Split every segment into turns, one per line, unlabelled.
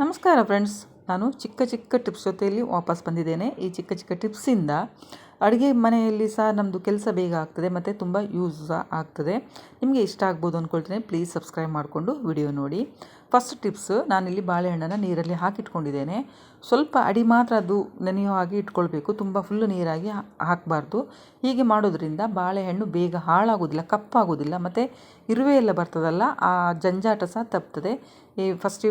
ನಮಸ್ಕಾರ ಫ್ರೆಂಡ್ಸ್. ನಾನು ಚಿಕ್ಕ ಚಿಕ್ಕ ಟಿಪ್ಸ್ ಜೊತೆಯಲ್ಲಿ ವಾಪಸ್ ಬಂದಿದ್ದೇನೆ. ಈ ಚಿಕ್ಕ ಚಿಕ್ಕ ಟಿಪ್ಸಿಂದ ಅಡುಗೆ ಮನೆಯಲ್ಲಿ ಸಹ ನಮ್ಮದು ಕೆಲಸ ಬೇಗ ಆಗ್ತದೆ, ಮತ್ತು ತುಂಬ ಯೂಸ್ ಆಗ್ತದೆ. ನಿಮಗೆ ಇಷ್ಟ ಆಗ್ಬೋದು ಅಂದ್ಕೊಳ್ತೇನೆ ಪ್ಲೀಸ್ ಸಬ್ಸ್ಕ್ರೈಬ್ ಮಾಡಿಕೊಂಡು ವಿಡಿಯೋ ನೋಡಿ. ಫಸ್ಟ್ ಟಿಪ್ಸ್, ನಾನಿಲ್ಲಿ ಬಾಳೆಹಣ್ಣನ್ನು ನೀರಲ್ಲಿ ಹಾಕಿಟ್ಕೊಂಡಿದ್ದೇನೆ. ಸ್ವಲ್ಪ ಅಡಿ ಮಾತ್ರ ಅದು ನೆನೆಯೋ ಹಾಗೆ ಇಟ್ಕೊಳ್ಬೇಕು. ತುಂಬ ಫುಲ್ಲು ನೀರಾಗಿ ಹಾಕಬಾರ್ದು. ಹೀಗೆ ಮಾಡೋದ್ರಿಂದ ಬಾಳೆಹಣ್ಣು ಬೇಗ ಹಾಳಾಗೋದಿಲ್ಲ ಕಪ್ಪಾಗೋದಿಲ್ಲ ಮತ್ತು ಇರುವೆ ಎಲ್ಲ ಬರ್ತದಲ್ಲ, ಆ ಜಂಜಾಟ ಸಹ ತಪ್ತದೆ. ಈ ಫಸ್ಟ್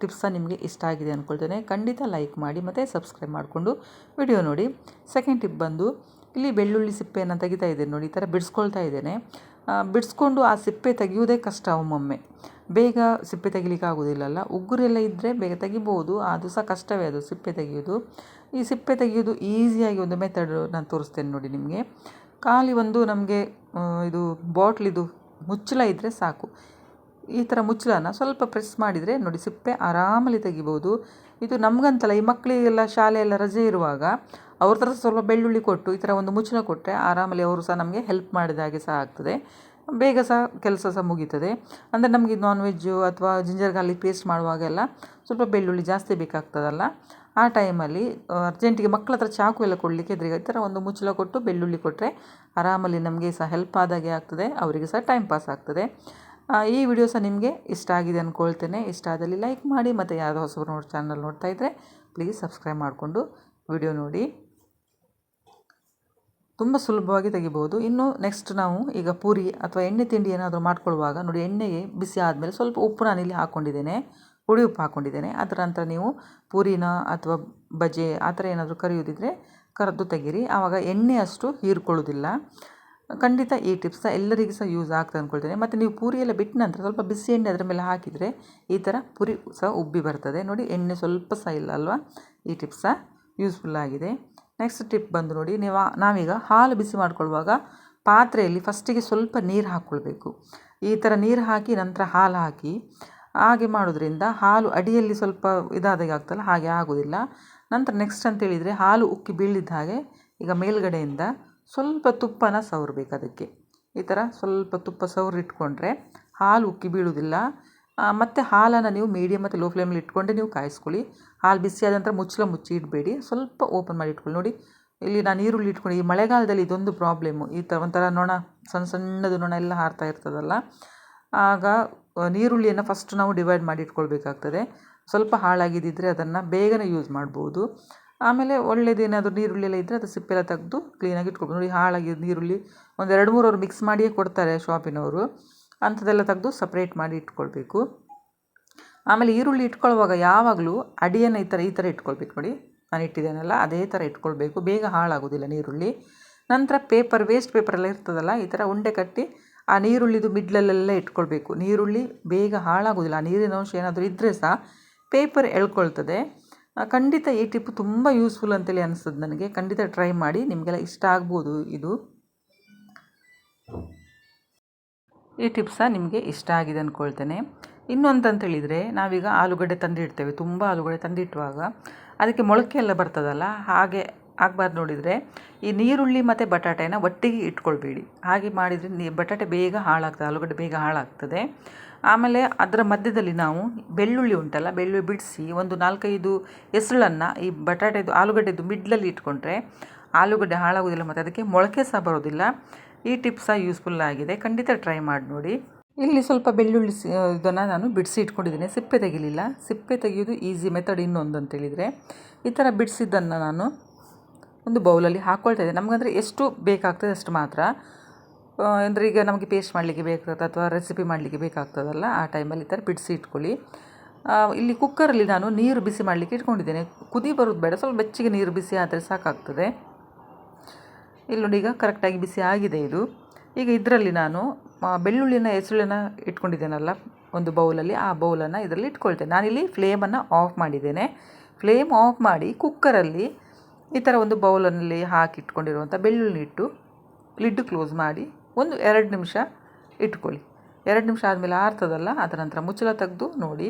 ಟಿಪ್ಸ್ ನಿಮಗೆ ಇಷ್ಟ ಆಗಿದೆ ಅಂದ್ಕೊಳ್ತೇನೆ ಖಂಡಿತ ಲೈಕ್ ಮಾಡಿ, ಮತ್ತು ಸಬ್ಸ್ಕ್ರೈಬ್ ಮಾಡಿಕೊಂಡು ವಿಡಿಯೋ ನೋಡಿ. ಸೆಕೆಂಡ್ ಟಿಪ್ ಬಂದು, ಇಲ್ಲಿ ಬೆಳ್ಳುಳ್ಳಿ ಸಿಪ್ಪೆಯನ್ನು ತೆಗಿತಾ ಇದ್ದೇನೆ ನೋಡಿ, ಈ ಥರ ಬಿಡಿಸ್ಕೊಳ್ತಾ ಇದ್ದೇನೆ. ಬಿಡಿಸ್ಕೊಂಡು ಆ ಸಿಪ್ಪೆ ತೆಗೆಯುವುದೇ ಕಷ್ಟ ಒಮ್ಮೊಮ್ಮೆ. ಬೇಗ ಸಿಪ್ಪೆ ತೆಗಿಲಿಕ್ಕೆ ಆಗೋದಿಲ್ಲಲ್ಲ. ಉಗುರೆಲ್ಲ ಇದ್ದರೆ ಬೇಗ ತೆಗಿಬೋದು. ಅದು ಸಹ ಕಷ್ಟವೇ ಅದು, ಸಿಪ್ಪೆ ತೆಗೆಯೋದು. ಈ ಸಿಪ್ಪೆ ತೆಗೆಯೋದು ಈಸಿಯಾಗಿ ಒಂದು ಮೆಥಡ್ ನಾನು ತೋರಿಸ್ತೇನೆ ನೋಡಿ ನಿಮಗೆ. ಖಾಲಿ ಒಂದು ನಮಗೆ ಇದು ಬಾಟ್ಲಿದು ಮುಚ್ಚಳ ಇದ್ದರೆ ಸಾಕು. ಈ ಥರ ಮುಚ್ಚಳನ ಸ್ವಲ್ಪ ಪ್ರೆಸ್ ಮಾಡಿದರೆ ನೋಡಿ ಸಿಪ್ಪೆ ಆರಾಮಲ್ಲಿ ತೆಗಿಬೋದು. ಇದು ನಮಗಂತಲ್ಲ, ಈ ಮಕ್ಕಳಿಗೆಲ್ಲ ಶಾಲೆಯೆಲ್ಲ ರಜೆ ಇರುವಾಗ ಅವ್ರ ಥರ ಸ್ವಲ್ಪ ಬೆಳ್ಳುಳ್ಳಿ ಕೊಟ್ಟು ಈ ಥರ ಒಂದು ಮುಚ್ಚಳ ಕೊಟ್ಟರೆ ಆರಾಮಲ್ಲಿ ಅವರು ಸಹ ನಮಗೆ ಹೆಲ್ಪ್ ಮಾಡಿದ ಹಾಗೆ ಸಹ ಆಗ್ತದೆ. ಬೇಗ ಸಹ ಕೆಲಸ ಸಹ ಮುಗೀತದೆ. ಅಂದರೆ ನಮಗೆ ನಾನ್ ವೆಜ್ಜು ಅಥವಾ ಜಿಂಜರ್ ಗಾರ್ಲಿಕ್ ಪೇಸ್ಟ್ ಮಾಡುವಾಗೆಲ್ಲ ಸ್ವಲ್ಪ ಬೆಳ್ಳುಳ್ಳಿ ಜಾಸ್ತಿ ಬೇಕಾಗ್ತದಲ್ಲ. ಆ ಟೈಮಲ್ಲಿ ಅರ್ಜೆಂಟಿಗೆ ಮಕ್ಕಳ ಹತ್ರ ಚಾಕು ಎಲ್ಲ ಕೊಡಲಿಕ್ಕೆ ಇದ್ರೆ ಈ ಥರ ಒಂದು ಮುಚ್ಚಳ ಕೊಟ್ಟು ಬೆಳ್ಳುಳ್ಳಿ ಕೊಟ್ಟರೆ ಆರಾಮಲ್ಲಿ ನಮಗೆ ಸಹ ಹೆಲ್ಪ್ ಆದಾಗೆ ಆಗ್ತದೆ, ಅವರಿಗೆ ಸಹ ಟೈಮ್ ಪಾಸ್ ಆಗ್ತದೆ. ಈ ವಿಡಿಯೋ ಸಹ ನಿಮಗೆ ಇಷ್ಟ ಆಗಿದೆ ಅಂದ್ಕೊಳ್ತೇನೆ ಇಷ್ಟ ಆದಲ್ಲಿ ಲೈಕ್ ಮಾಡಿ, ಮತ್ತು ಯಾರು ಹೊಸಬರು ನೋಡಿ ಚಾನಲ್ ನೋಡ್ತಾ ಇದ್ದರೆ ಪ್ಲೀಸ್ ಸಬ್ಸ್ಕ್ರೈಬ್ ಮಾಡಿಕೊಂಡು ವಿಡಿಯೋ ನೋಡಿ. ತುಂಬ ಸುಲಭವಾಗಿ ತೆಗಿಬೋದು ಇನ್ನು ನೆಕ್ಸ್ಟ್ ನಾವು ಈಗ ಪೂರಿ ಅಥವಾ ಎಣ್ಣೆ ತಿಂಡಿ ಏನಾದರೂ ಮಾಡ್ಕೊಳ್ಳುವಾಗ ನೋಡಿ ಎಣ್ಣೆಗೆ ಬಿಸಿ ಆದಮೇಲೆ ಸ್ವಲ್ಪ ಉಪ್ಪು ನಾನಿಲ್ಲಿ ಹಾಕ್ಕೊಂಡಿದ್ದೇನೆ ಹುಳಿ ಉಪ್ಪು ಹಾಕ್ಕೊಂಡಿದ್ದೇನೆ ಅದರ ನಂತರ ನೀವು ಪೂರಿನ ಅಥವಾ ಬಜೆ ಆ ಥರ ಏನಾದರೂ ಕರಿಯೋದಿದ್ರೆ ಕರೆದು ತೆಗೀರಿ. ಆವಾಗ ಎಣ್ಣೆ ಅಷ್ಟು ಹೀರ್ಕೊಳ್ಳೋದಿಲ್ಲ. ಖಂಡಿತ ಈ ಟಿಪ್ಸ್ ಎಲ್ಲರಿಗೂ ಸಹ ಯೂಸ್ ಆಗ್ತದೆ ಅಂದ್ಕೊಳ್ತೇನೆ ಮತ್ತು ನೀವು ಪೂರಿ ಎಲ್ಲ ಬಿಟ್ಟ ನಂತರ ಸ್ವಲ್ಪ ಬಿಸಿ ಎಣ್ಣೆ ಅದರ ಮೇಲೆ ಹಾಕಿದರೆ ಈ ಥರ ಪೂರಿ ಸಹ ಉಬ್ಬಿ ಬರ್ತದೆ. ನೋಡಿ ಎಣ್ಣೆ ಸ್ವಲ್ಪ ಸಹ ಇಲ್ಲ ಅಲ್ವಾ? ಈ ಟಿಪ್ಸ್ ಯೂಸ್ಫುಲ್ ಆಗಿದೆ. ನೆಕ್ಸ್ಟ್ ಟಿಪ್ ಬಂದು ನೋಡಿ, ನೀವು, ನಾವೀಗ ಹಾಲು ಬಿಸಿ ಮಾಡ್ಕೊಳ್ಳುವಾಗ ಪಾತ್ರೆಯಲ್ಲಿ ಫಸ್ಟಿಗೆ ಸ್ವಲ್ಪ ನೀರು ಹಾಕ್ಕೊಳ್ಬೇಕು ಈ ಥರ ನೀರು ಹಾಕಿ ನಂತರ ಹಾಲು ಹಾಕಿ, ಹಾಗೆ ಮಾಡೋದ್ರಿಂದ ಹಾಲು ಅಡಿಯಲ್ಲಿ ಸ್ವಲ್ಪ ಇದಾದಾಗೆ ಆಗ್ತಲ್ಲ, ಹಾಗೆ ಆಗೋದಿಲ್ಲ. ನಂತರ ನೆಕ್ಸ್ಟ್ ಅಂತೇಳಿದರೆ ಹಾಲು ಉಕ್ಕಿ ಬೀಳಿದ ಹಾಗೆ ಈಗ ಮೇಲ್ಗಡೆಯಿಂದ ಸ್ವಲ್ಪ ತುಪ್ಪನ ಸವರಬೇಕು ಅದಕ್ಕೆ. ಈ ಥರ ಸ್ವಲ್ಪ ತುಪ್ಪ ಸವರಿಟ್ಕೊಂಡ್ರೆ ಹಾಲು ಉಕ್ಕಿ ಬೀಳುವುದಿಲ್ಲ ಮತ್ತು ಹಾಲನ್ನು ನೀವು ಮೀಡಿಯಮ್ ಮತ್ತು ಲೋ ಫ್ಲೇಮಲ್ಲಿ ಇಟ್ಕೊಂಡೆ ನೀವು ಕಾಯಿಸ್ಕೊಳ್ಳಿ. ಹಾಲು ಬಿಸಿ ಆದ ನಂತರ ಮುಚ್ಚಳ ಮುಚ್ಚಿ ಇಡಬೇಡಿ. ಸ್ವಲ್ಪ ಓಪನ್ ಮಾಡಿ ಇಟ್ಕೊಳ್ಳಿ. ನೋಡಿ, ಇಲ್ಲಿ ನಾನು ಈರುಳ್ಳಿ ಇಟ್ಕೊಂಡು, ಈ ಮಳೆಗಾಲದಲ್ಲಿ ಇದೊಂದು ಪ್ರಾಬ್ಲಮ್ಮು ಈ ಥರ ಒಂಥರ ನೊಣ, ಸಣ್ಣ ಸಣ್ಣದು ನೊಣ ಎಲ್ಲ ಹಾರ್ತಾ ಇರ್ತದಲ್ಲ. ಆಗ ನೀರುಳ್ಳಿಯನ್ನು ಫಸ್ಟ್ ನಾವು ಡಿವೈಡ್ ಮಾಡಿ ಇಟ್ಕೊಳ್ಬೇಕಾಗ್ತದೆ. ಸ್ವಲ್ಪ ಹಾಳಾಗಿದ್ದಿದ್ದರೆ ಅದನ್ನು ಬೇಗನೆ ಯೂಸ್ ಮಾಡ್ಬೋದು. ಆಮೇಲೆ ಒಳ್ಳೇದೇನಾದರೂ ನೀರುಳ್ಳಿ ಎಲ್ಲ ಇದ್ದರೆ ಅದು ಸಿಪ್ಪೆಲ್ಲ ತೆಗೆದು ಕ್ಲೀನಾಗಿ ಇಟ್ಕೊಳ್ಬೋದು ನೋಡಿ ಹಾಳಾಗಿದ್ದು ನೀರುಳ್ಳಿ ಒಂದು ಎರಡು ಮೂರು ಅವ್ರು ಮಿಕ್ಸ್ ಮಾಡಿಯೇ ಕೊಡ್ತಾರೆ ಶಾಪಿನವರು ಅಂಥದ್ದೆಲ್ಲ ತೆಗೆದು ಸಪ್ರೇಟ್ ಮಾಡಿ ಇಟ್ಕೊಳ್ಬೇಕು. ಆಮೇಲೆ ಈರುಳ್ಳಿ ಇಟ್ಕೊಳ್ಳುವಾಗ ಯಾವಾಗಲೂ ಅಡಿಯನ್ನು ಈ ಥರ ಈ ಥರ ಇಟ್ಕೊಳ್ಬೇಕು ನೋಡಿ. ನಾನು ಇಟ್ಟಿದ್ದೇನಲ್ಲ, ಅದೇ ಥರ ಇಟ್ಕೊಳ್ಬೇಕು. ಬೇಗ ಹಾಳಾಗೋದಿಲ್ಲ ನೀರುಳ್ಳಿ. ನಂತರ ಪೇಪರ್ ವೇಸ್ಟ್ ಪೇಪರ್ ಎಲ್ಲ ಇರ್ತದಲ್ಲ, ಈ ಥರ ಉಂಡೆ ಕಟ್ಟಿ ಆ ನೀರುಳ್ಳಿದು ಮಿಡ್ಲಲ್ಲೆಲ್ಲ ಇಟ್ಕೊಳ್ಬೇಕು. ನೀರುಳ್ಳಿ ಬೇಗ ಹಾಳಾಗೋದಿಲ್ಲ. ಆ ನೀರಿನ ಅಂಶ ಏನಾದರೂ ಇದ್ದರೆ ಸಹ ಪೇಪರ್ ಎಳ್ಕೊಳ್ತದೆ. ಖಂಡಿತ ಈ ಟಿಪ್ ತುಂಬ ಯೂಸ್ಫುಲ್ ಅಂತೇಳಿ ಅನಿಸ್ತದೆ ನನಗೆ. ಖಂಡಿತ ಟ್ರೈ ಮಾಡಿ, ನಿಮಗೆಲ್ಲ ಇಷ್ಟ ಆಗ್ಬೋದು ಇದು. ಈ ಟಿಪ್ಸ ನಿಮಗೆ ಇಷ್ಟ ಆಗಿದೆ ಅಂದ್ಕೊಳ್ತೇನೆ ಇನ್ನೊಂದಂತ ಅಂತಂತೇಳಿದರೆ ನಾವೀಗ ಆಲೂಗಡ್ಡೆ ತಂದಿಡ್ತೇವೆ. ತುಂಬ ಆಲೂಗಡ್ಡೆ ತಂದಿಟ್ಟುವಾಗ ಅದಕ್ಕೆ ಮೊಳಕೆ ಎಲ್ಲ ಬರ್ತದಲ್ಲ, ಹಾಗೆ ಆಗಬಾರ್ದು ನೋಡಿದರೆ ಈ ನೀರುಳ್ಳಿ ಮತ್ತು ಬಟಾಟೆನ ಒಟ್ಟಿಗೆ ಇಟ್ಕೊಳ್ಬೇಡಿ. ಹಾಗೆ ಮಾಡಿದರೆ ನೀ ಬಟಾಟೆ ಬೇಗ ಹಾಳಾಗ್ತದೆ, ಆಲೂಗಡ್ಡೆ ಬೇಗ ಹಾಳಾಗ್ತದೆ. ಆಮೇಲೆ ಅದರ ಮಧ್ಯದಲ್ಲಿ ನಾವು ಬೆಳ್ಳುಳ್ಳಿ ಉಂಟಲ್ಲ, ಬೆಳ್ಳುಳ್ಳಿ ಬಿಡಿಸಿ ಒಂದು ನಾಲ್ಕೈದು ಹೆಸಳನ್ನು ಈ ಬಟಾಟೆದು, ಆಲೂಗಡ್ಡೆದು ಮಿಡ್ಲಲ್ಲಿ ಇಟ್ಕೊಂಡ್ರೆ ಆಲೂಗಡ್ಡೆ ಹಾಳಾಗೋದಿಲ್ಲ ಮತ್ತು ಅದಕ್ಕೆ ಮೊಳಕೆ ಸಹ ಬರೋದಿಲ್ಲ. ಈ ಟಿಪ್ಸ್ ಯೂಸ್ಫುಲ್ ಆಗಿದೆ. ಖಂಡಿತ ಟ್ರೈ ಮಾಡಿ ನೋಡಿ. ಇಲ್ಲಿ ಸ್ವಲ್ಪ ಬೆಳ್ಳುಳ್ಳಿ ಇದನ್ನು ನಾನು ಬಿಡಿಸಿ ಇಟ್ಕೊಂಡಿದ್ದೀನಿ. ಸಿಪ್ಪೆ ತೆಗಿಲಿಲ್ಲ. ಸಿಪ್ಪೆ ತೆಗೆಯೋದು ಈಸಿ ಮೆಥಡ್ ಇನ್ನೊಂದು ಅಂತೇಳಿದರೆ. ಈ ಥರ ಬಿಡಿಸಿದ್ದನ್ನು ನಾನು ಒಂದು ಬೌಲಲ್ಲಿ ಹಾಕ್ಕೊಳ್ತಾ ಇದ್ದೆ ನಮಗಂದರೆ ಎಷ್ಟು ಬೇಕಾಗ್ತದೆ ಅಷ್ಟು ಮಾತ್ರ. ಅಂದರೆ ಈಗ ನಮಗೆ ಪೇಸ್ಟ್ ಮಾಡಲಿಕ್ಕೆ ಬೇಕಾಗ್ತದೆ ಅಥವಾ ರೆಸಿಪಿ ಮಾಡಲಿಕ್ಕೆ ಬೇಕಾಗ್ತದಲ್ಲ, ಆ ಟೈಮಲ್ಲಿ ಈ ಥರ ಬಿಡಿಸಿ ಇಟ್ಕೊಳ್ಳಿ. ಇಲ್ಲಿ ಕುಕ್ಕರಲ್ಲಿ ನಾನು ನೀರು ಬಿಸಿ ಮಾಡಲಿಕ್ಕೆ ಇಟ್ಕೊಂಡಿದ್ದೇನೆ. ಕುದಿ ಬರೋದು ಬೇಡ. ಸ್ವಲ್ಪ ಬೆಚ್ಚಗೆ ನೀರು ಬಿಸಿ ಆದರೆ ಸಾಕಾಗ್ತದೆ. ಇಲ್ಲಿ ನೋಡಿ, ಈಗ ಕರೆಕ್ಟಾಗಿ ಬಿಸಿ ಆಗಿದೆ ಇದು. ಈಗ ಇದರಲ್ಲಿ ನಾನು ಬೆಳ್ಳುಳ್ಳಿನ ಹೆಸಳನ್ನ ಇಟ್ಕೊಂಡಿದ್ದೇನಲ್ಲ, ಒಂದು ಬೌಲಲ್ಲಿ, ಆ ಬೌಲನ್ನು ಇದರಲ್ಲಿ ಇಟ್ಕೊಳ್ತೇನೆ. ನಾನಿಲ್ಲಿ ಫ್ಲೇಮನ್ನು ಆಫ್ ಮಾಡಿದ್ದೇನೆ. ಫ್ಲೇಮ್ ಆಫ್ ಮಾಡಿ ಕುಕ್ಕರಲ್ಲಿ ಈ ಥರ ಒಂದು ಬೌಲಲ್ಲಿ ಹಾಕಿಟ್ಕೊಂಡಿರುವಂಥ ಬೆಳ್ಳುಳ್ಳಿ ಇಟ್ಟು ಲಿಡ್ ಕ್ಲೋಸ್ ಮಾಡಿ ಒಂದು ಎರಡು ನಿಮಿಷ ಇಟ್ಕೊಳ್ಳಿ. ಎರಡು ನಿಮಿಷ ಆದಮೇಲೆ ಆರ್ತದಲ್ಲ, ಅದರ ನಂತರ ಮುಚ್ಚಳ ತೆಗೆದು ನೋಡಿ.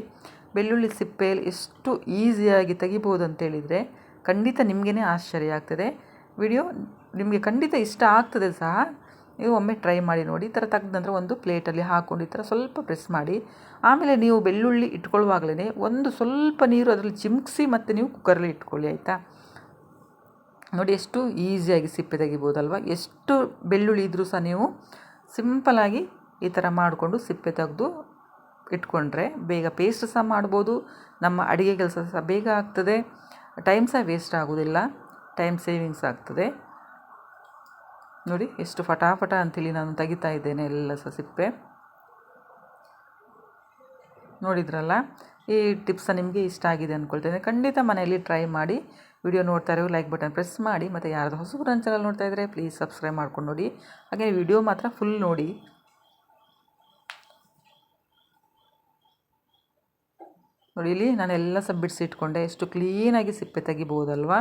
ಬೆಳ್ಳುಳ್ಳಿ ಸಿಪ್ಪೆಯಲ್ಲಿ ಎಷ್ಟು ಈಸಿಯಾಗಿ ತೆಗಿಬೋದು ಅಂತೇಳಿದರೆ ಖಂಡಿತ ನಿಮಗೇ ಆಶ್ಚರ್ಯ ಆಗ್ತದೆ. ವಿಡಿಯೋ ನಿಮಗೆ ಖಂಡಿತ ಇಷ್ಟ ಆಗ್ತದೆ ಸಹ. ನೀವು ಒಮ್ಮೆ ಟ್ರೈ ಮಾಡಿ ನೋಡಿ. ಈ ಥರ ತೆಗ್ದ ನಂತರ ಒಂದು ಪ್ಲೇಟಲ್ಲಿ ಹಾಕ್ಕೊಂಡು ಈ ಥರ ಸ್ವಲ್ಪ ಪ್ರೆಸ್ ಮಾಡಿ. ಆಮೇಲೆ ನೀವು ಬೆಳ್ಳುಳ್ಳಿ ಇಟ್ಕೊಳ್ಳುವಾಗಲೇ ಒಂದು ಸ್ವಲ್ಪ ನೀರು ಅದರಲ್ಲಿ ಚಿಮ್ಕಿಸಿ ಮತ್ತು ನೀವು ಕುಕ್ಕರಲ್ಲಿ ಇಟ್ಕೊಳ್ಳಿ, ಆಯಿತಾ? ನೋಡಿ ಎಷ್ಟು ಈಸಿಯಾಗಿ ಸಿಪ್ಪೆ ತೆಗಿಬೋದಲ್ವ? ಎಷ್ಟು ಬೆಳ್ಳುಳ್ಳಿ ಇದ್ದರೂ ಸಹ ನೀವು ಸಿಂಪಲಾಗಿ ಈ ಥರ ಮಾಡಿಕೊಂಡು ಸಿಪ್ಪೆ ತೆಗೆದು ಇಟ್ಕೊಂಡ್ರೆ ಬೇಗ ಪೇಸ್ಟ್ ಸಹ ಮಾಡ್ಬೋದು. ನಮ್ಮ ಅಡುಗೆ ಕೆಲಸ ಸಹ ಬೇಗ ಆಗ್ತದೆ. ಟೈಮ್ ಸಹ ವೇಸ್ಟ್ ಆಗೋದಿಲ್ಲ. ಟೈಮ್ ಸೇವಿಂಗ್ಸ್ ಆಗ್ತದೆ. ನೋಡಿ, ಎಷ್ಟು ಫಟಾಫಟ ಅಂತೇಳಿ ನಾನು ತೆಗಿತಾ ಇದ್ದೇನೆ ಎಲ್ಲ ಸಹ ಸಿಪ್ಪೆ ನೋಡಿದ್ರಲ್ಲ, ಈ ಟಿಪ್ಸ ನಿಮಗೆ ಇಷ್ಟ ಆಗಿದೆ ಅಂದ್ಕೊಳ್ತೇನೆ ಖಂಡಿತ ಮನೆಯಲ್ಲಿ ಟ್ರೈ ಮಾಡಿ, ವಿಡಿಯೋ ನೋಡ್ತಾ ಇರೋ ಲೈಕ್ ಬಟನ್ ಪ್ರೆಸ್ ಮಾಡಿ, ಮತ್ತು ಯಾರಾದರೂ ಹೊಸ ನನ್ನ ಚಾನಲ್ ನೋಡ್ತಾ ಇದ್ದರೆ ಪ್ಲೀಸ್ ಸಬ್ಸ್ಕ್ರೈಬ್ ಮಾಡ್ಕೊಂಡು ನೋಡಿ. ಹಾಗೆ ವಿಡಿಯೋ ಮಾತ್ರ ಫುಲ್ ನೋಡಿ. ನೋಡಿ, ಇಲ್ಲಿ ಎಲ್ಲ ಸಹ ಬಿಡಿಸಿ ಇಟ್ಕೊಂಡೆ. ಎಷ್ಟು ಕ್ಲೀನಾಗಿ ಸಿಪ್ಪೆ ತೆಗಿಬೋದಲ್ವಾ